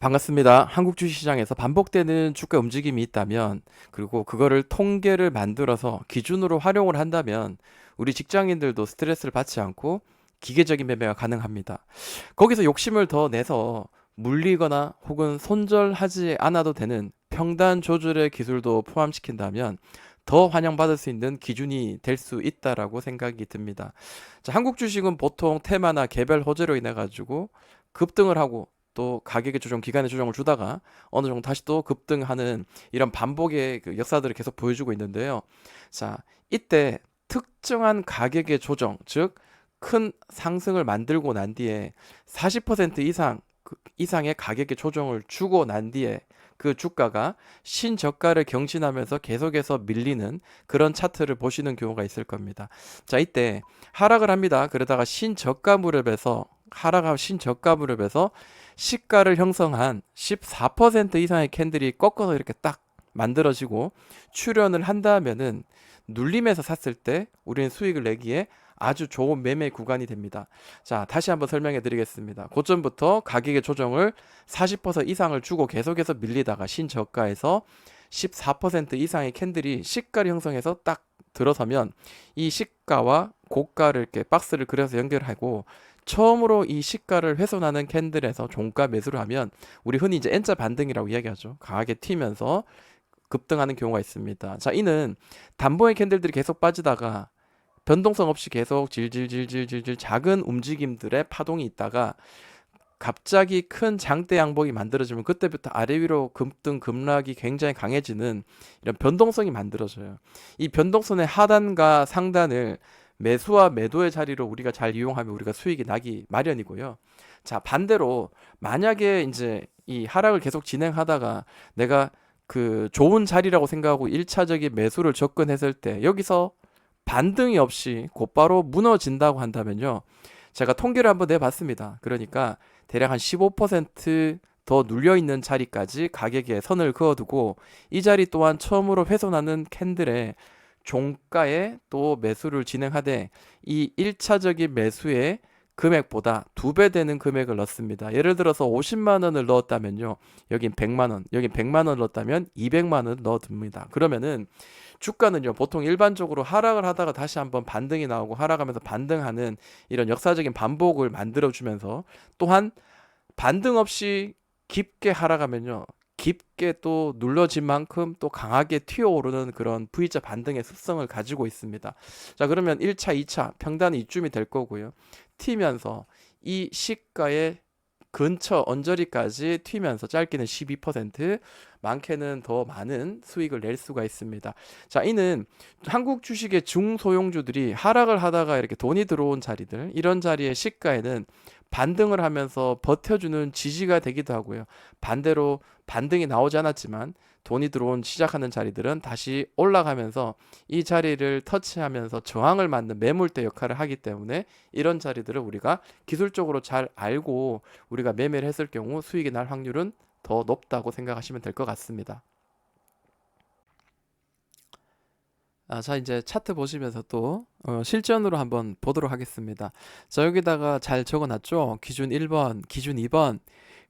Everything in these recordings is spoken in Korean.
반갑습니다. 한국 주식시장에서 반복되는 주가 움직임이 있다면, 그리고 그거를 통계를 만들어서 기준으로 활용을 한다면, 우리 직장인들도 스트레스를 받지 않고 기계적인 매매가 가능합니다. 거기서 욕심을 더 내서 물리거나 혹은 손절하지 않아도 되는 평단 조절의 기술도 포함시킨다면 더 환영받을 수 있는 기준이 될 수 있다라고 생각이 듭니다. 자, 한국 주식은 보통 테마나 개별 호재로 인해 가지고 급등을 하고 또 가격의 조정, 기간의 조정을 주다가 어느 정도 다시 또 급등하는 이런 반복의 그 역사들을 계속 보여주고 있는데요. 자, 이때 특정한 가격의 조정, 즉 큰 상승을 만들고 난 뒤에 40% 이상 그 이상의 가격의 조정을 주고 난 뒤에 그 주가가 신저가를 경신하면서 계속해서 밀리는 그런 차트를 보시는 경우가 있을 겁니다. 자, 이때 하락을 합니다. 그러다가 신저가 무렵에서 하락하고 신저가 무렵에서 시가를 형성한 14% 이상의 캔들이 꺾어서 이렇게 딱 만들어지고 출현을 한다면은 눌림에서 샀을 때 우리는 수익을 내기에 아주 좋은 매매 구간이 됩니다. 자, 다시 한번 설명해 드리겠습니다. 고점부터 가격의 조정을 40% 이상을 주고 계속해서 밀리다가 신저가에서 14% 이상의 캔들이 시가를 형성해서 딱 들어서면 이 시가와 고가를 이렇게 박스를 그려서 연결하고 처음으로 이 시가를 훼손하는 캔들에서 종가 매수를 하면 우리 흔히 이제 N자 반등이라고 이야기하죠. 강하게 튀면서 급등하는 경우가 있습니다. 자, 이는 단봉의 캔들들이 계속 빠지다가 변동성 없이 계속 질질질질질질 작은 움직임들의 파동이 있다가 갑자기 큰 장대 양봉이 만들어지면 그때부터 아래 위로 급등 급락이 굉장히 강해지는 이런 변동성이 만들어져요. 이 변동선의 하단과 상단을 매수와 매도의 자리로 우리가 잘 이용하면 우리가 수익이 나기 마련이고요. 자, 반대로 만약에 이제 이 하락을 계속 진행하다가 내가 그 좋은 자리라고 생각하고 1차적인 매수를 접근했을 때 여기서 반등이 없이 곧바로 무너진다고 한다면요. 제가 통계를 한번 내봤습니다. 그러니까 대략 한 15%더 눌려 있는 자리까지 가격에 선을 그어두고 이 자리 또한 처음으로 훼손하는 캔들의 종가에 또 매수를 진행하되 이 1차적인 매수의 금액보다 두 배 되는 금액을 넣습니다. 예를 들어서 50만 원을 넣었다면요. 여긴 100만 원, 여긴 100만 원을 넣었다면 200만 원을 넣어둡니다. 그러면은 주가는요. 보통 일반적으로 하락을 하다가 다시 한번 반등이 나오고 하락하면서 반등하는 이런 역사적인 반복을 만들어 주면서 또한 반등 없이 깊게 하락하면요. 깊게 또 눌러진 만큼 또 강하게 튀어오르는 그런 V자 반등의 습성을 가지고 있습니다. 자, 그러면 1차, 2차 평단은 이쯤이 될 거고요. 튀면서 이 시가의 근처 언저리까지 튀면서 짧게는 12%, 많게는 더 많은 수익을 낼 수가 있습니다. 자, 이는 한국 주식의 중소형주들이 하락을 하다가 이렇게 돈이 들어온 자리들, 이런 자리의 시가에는 반등을 하면서 버텨주는 지지가 되기도 하고요. 반대로 반등이 나오지 않았지만 돈이 들어온 시작하는 자리들은 다시 올라가면서 이 자리를 터치하면서 저항을 맞는 매물대 역할을 하기 때문에 이런 자리들을 우리가 기술적으로 잘 알고 우리가 매매를 했을 경우 수익이 날 확률은 더 높다고 생각하시면 될 것 같습니다. 아, 자, 이제 차트 보시면서 또 어, 실전으로 한번 보도록 하겠습니다. 자, 여기다가 잘 적어놨죠? 기준 1번, 기준 2번,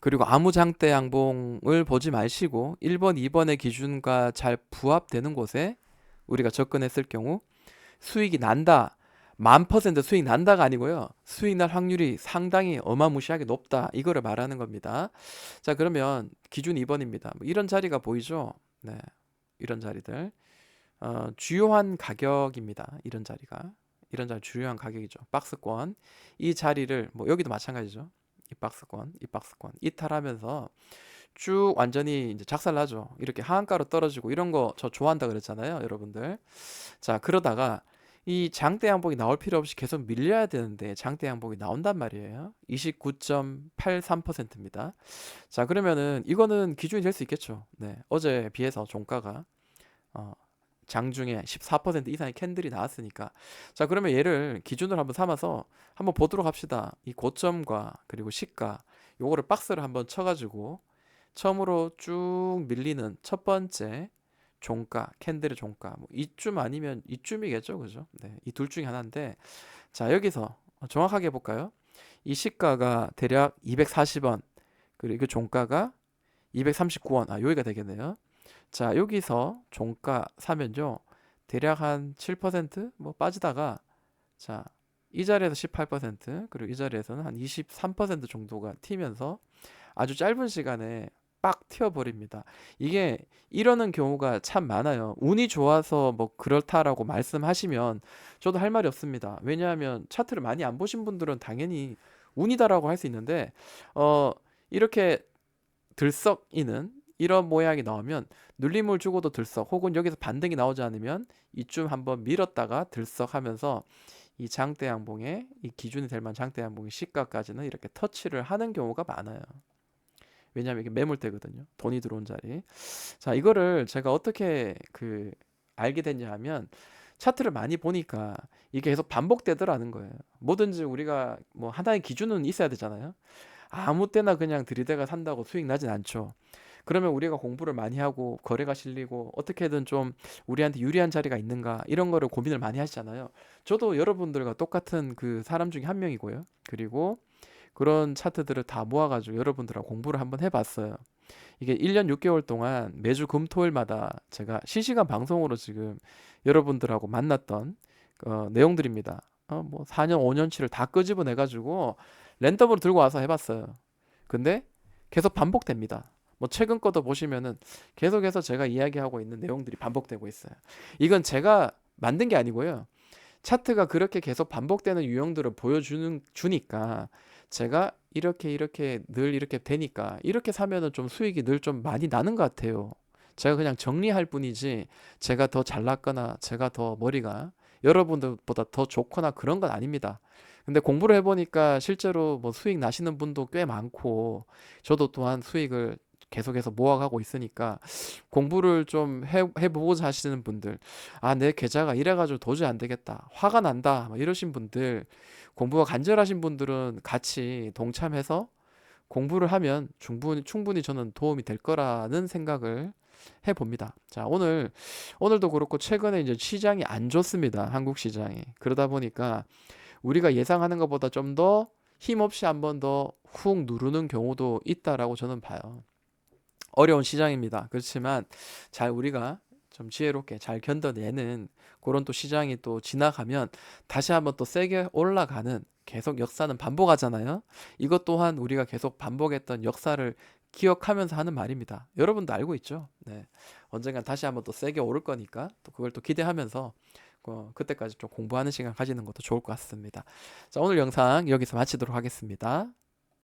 그리고 아무 장대 양봉을 보지 마시고 1번, 2번의 기준과 잘 부합되는 곳에 우리가 접근했을 경우 수익이 난다. 만 퍼센트 수익 난다가 아니고요. 수익 날 확률이 상당히 어마무시하게 높다. 이거를 말하는 겁니다. 자, 그러면 기준 2번입니다. 뭐 이런 자리가 보이죠? 네. 이런 자리들. 어, 주요한 가격입니다. 이런 자리가. 이런 자리 주요한 가격이죠. 박스권. 이 자리를 뭐 여기도 마찬가지죠. 이 박스권, 이 박스권 이탈하면서 쭉 완전히 이제 작살나죠. 이렇게 하한가로 떨어지고 이런 거 저 좋아한다 그랬잖아요, 여러분들. 자, 그러다가 이 장대 양봉이 나올 필요 없이 계속 밀려야 되는데 장대 양봉이 나온단 말이에요. 29.83%입니다. 자, 그러면은 이거는 기준이 될 수 있겠죠. 네. 어제 비해서 종가가 어, 장중에 14% 이상의 캔들이 나왔으니까. 자 그러면 얘를 기준으로 한번 삼아서 한번 보도록 합시다. 이 고점과 그리고 시가 요거를 박스를 한번 쳐가지고 처음으로 쭉 밀리는 첫 번째 종가 캔들의 종가. 뭐 이쯤 아니면 이쯤이겠죠 그죠? 네 이 둘 중에 하나인데. 자 여기서 정확하게 볼까요? 이 시가가 대략 240원 그리고 그 종가가 239원. 아, 여기가 되겠네요. 자, 여기서 종가 사면요. 대략 한 7%뭐 빠지다가 자, 이 자리에서 18% 그리고 이 자리에서는 한 23% 정도가 튀면서 아주 짧은 시간에 빡 튀어버립니다. 이게 이러는 경우가 참 많아요. 운이 좋아서 뭐 그렇다라고 말씀하시면 저도 할 말이 없습니다. 왜냐하면 차트를 많이 안 보신 분들은 당연히 운이다라고 할 수 있는데 어 이렇게 들썩이는 이런 모양이 나오면 눌림을 주고도 들썩 혹은 여기서 반등이 나오지 않으면 이쯤 한번 밀었다가 들썩하면서 이 장대 양봉의 이 기준이 될 만한 장대 양봉의 시가까지는 이렇게 터치를 하는 경우가 많아요. 왜냐하면 이게 매물대거든요. 돈이 들어온 자리. 자, 이거를 제가 어떻게 그 알게 됐냐 하면 차트를 많이 보니까 이게 계속 반복되더라는 거예요. 뭐든지 우리가 뭐 하나의 기준은 있어야 되잖아요. 아무 때나 그냥 들이대가 산다고 수익 나진 않죠. 그러면 우리가 공부를 많이 하고 거래가 실리고 어떻게든 좀 우리한테 유리한 자리가 있는가 이런 거를 고민을 많이 하시잖아요. 저도 여러분들과 똑같은 그 사람 중에 한 명이고요. 그리고 그런 차트들을 다 모아가지고 여러분들하고 공부를 한번 해봤어요. 이게 1년 6개월 동안 매주 금 토일마다 제가 실시간 방송으로 지금 여러분들하고 만났던 어, 내용들입니다. 어, 뭐 4년, 5년치를 다 끄집어내가지고 랜덤으로 들고 와서 해봤어요. 근데 계속 반복됩니다. 뭐 최근 거도 보시면은 계속해서 제가 이야기하고 있는 내용들이 반복되고 있어요. 이건 제가 만든 게 아니고요. 차트가 그렇게 계속 반복되는 유형들을 보여주는 주니까 제가 이렇게 이렇게 늘 이렇게 되니까 이렇게 사면은 좀 수익이 늘 좀 많이 나는 것 같아요. 제가 그냥 정리할 뿐이지 제가 더 잘났거나 제가 더 머리가 여러분들보다 더 좋거나 그런 건 아닙니다. 근데 공부를 해보니까 실제로 뭐 수익 나시는 분도 꽤 많고 저도 또한 수익을 계속해서 모아가고 있으니까 공부를 좀 해, 해보고자 하시는 분들 아 내 계좌가 이래가지고 도저히 안 되겠다 화가 난다 막 이러신 분들 공부가 간절하신 분들은 같이 동참해서 공부를 하면 충분히 충분히 저는 도움이 될 거라는 생각을 해 봅니다. 자, 오늘 오늘도 그렇고 최근에 이제 시장이 안 좋습니다. 한국 시장이. 그러다 보니까 우리가 예상하는 것보다 좀 더 힘없이 한 번 더 훅 누르는 경우도 있다라고 저는 봐요. 어려운 시장입니다. 그렇지만 잘 우리가 좀 지혜롭게 잘 견뎌내는 그런 또 시장이 또 지나가면 다시 한번 또 세게 올라가는 계속 역사는 반복하잖아요. 이것 또한 우리가 계속 반복했던 역사를 기억하면서 하는 말입니다. 여러분도 알고 있죠? 네. 언젠간 다시 한번 또 세게 오를 거니까 또 그걸 또 기대하면서 어, 그때까지 좀 공부하는 시간 가지는 것도 좋을 것 같습니다. 자, 오늘 영상 여기서 마치도록 하겠습니다.